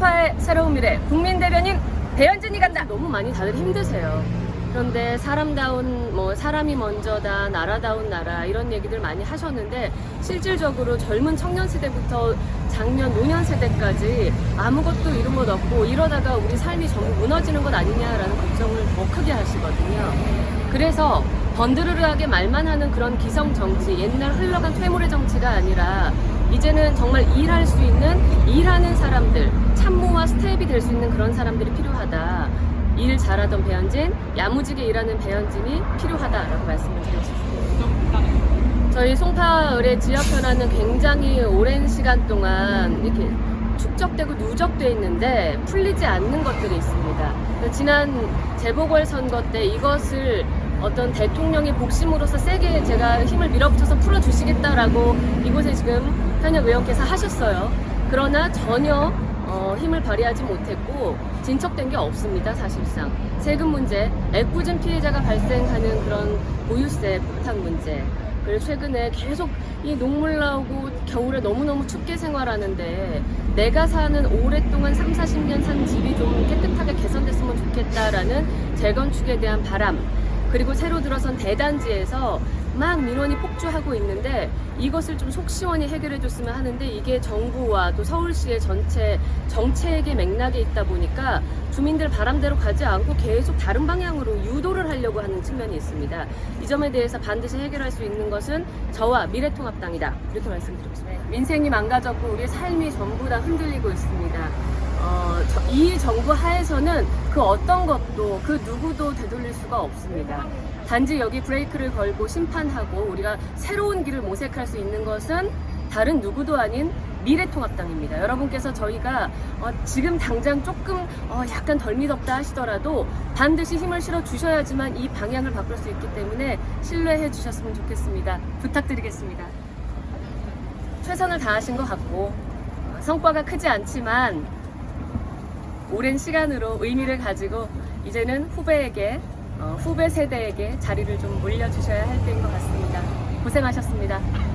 송파의 새로운 미래 국민 대변인 배현진이 간다. 너무 많이 다들 힘드세요. 그런데 사람다운 뭐 사람이 먼저다 나라다운 나라 이런 얘기들 많이 하셨는데 실질적으로 젊은 청년 세대부터 작년 노년 세대까지 아무것도 이룬 것 없고 이러다가 우리 삶이 전부 무너지는 것 아니냐라는 걱정을 더 크게 하시거든요. 그래서 번드르르하게 말만 하는 그런 기성 정치, 옛날 흘러간 퇴물의 정치가 아니라 이제는 정말 일할 수 있는 일하는 사람들, 참모와 스텝이 될 수 있는 그런 사람들이 필요하다. 일 잘하던 배현진, 야무지게 일하는 배현진이 필요하다라고 말씀을 드리고 싶습니다. 저희 송파을의 지역 변화는 굉장히 오랜 시간 동안 이렇게 축적되고 누적돼 있는데 풀리지 않는 것들이 있습니다. 지난 재보궐선거 때 이것을 어떤 대통령의 복심으로서 세게 제가 힘을 밀어붙여서 풀어주시겠다라고 이곳에 지금 현역 의원께서 하셨어요. 그러나 전혀 어, 힘을 발휘하지 못했고 진척된 게 없습니다 사실상. 세금 문제, 애꿎은 피해자가 발생하는 그런 보유세 부탁 문제. 그리고 최근에 계속 이 녹물 나오고 겨울에 너무너무 춥게 생활하는데 내가 사는 오랫동안 3, 40년 산 집이 좀 깨끗하게 개선됐으면 좋겠다라는 재건축에 대한 바람. 그리고 새로 들어선 대단지에서 막 민원이 폭주하고 있는데 이것을 좀 속 시원히 해결해 줬으면 하는데 이게 정부와 또 서울시의 전체 정책의 맥락에 있다 보니까 주민들 바람대로 가지 않고 계속 다른 방향으로 유도를 하려고 하는 측면이 있습니다. 이 점에 대해서 반드시 해결할 수 있는 것은 저와 미래통합당이다. 이렇게 말씀드리고 싶습니다. 민생이 망가졌고 우리 삶이 전부 다 흔들리고 있습니다. 이 정부 하에서는 그 어떤 것도 그 누구도 되돌릴 수가 없습니다. 단지 여기 브레이크를 걸고 심판하고 우리가 새로운 길을 모색할 수 있는 것은 다른 누구도 아닌 미래통합당입니다. 여러분께서 저희가 어, 지금 당장 조금 어, 약간 덜 믿었다 하시더라도 반드시 힘을 실어 주셔야지만 이 방향을 바꿀 수 있기 때문에 신뢰해 주셨으면 좋겠습니다. 부탁드리겠습니다. 최선을 다하신 것 같고 어, 성과가 크지 않지만 오랜 시간으로 의미를 가지고 이제는 후배에게 어, 후배 세대에게 자리를 좀 물려주셔야 할 때인 것 같습니다. 고생하셨습니다.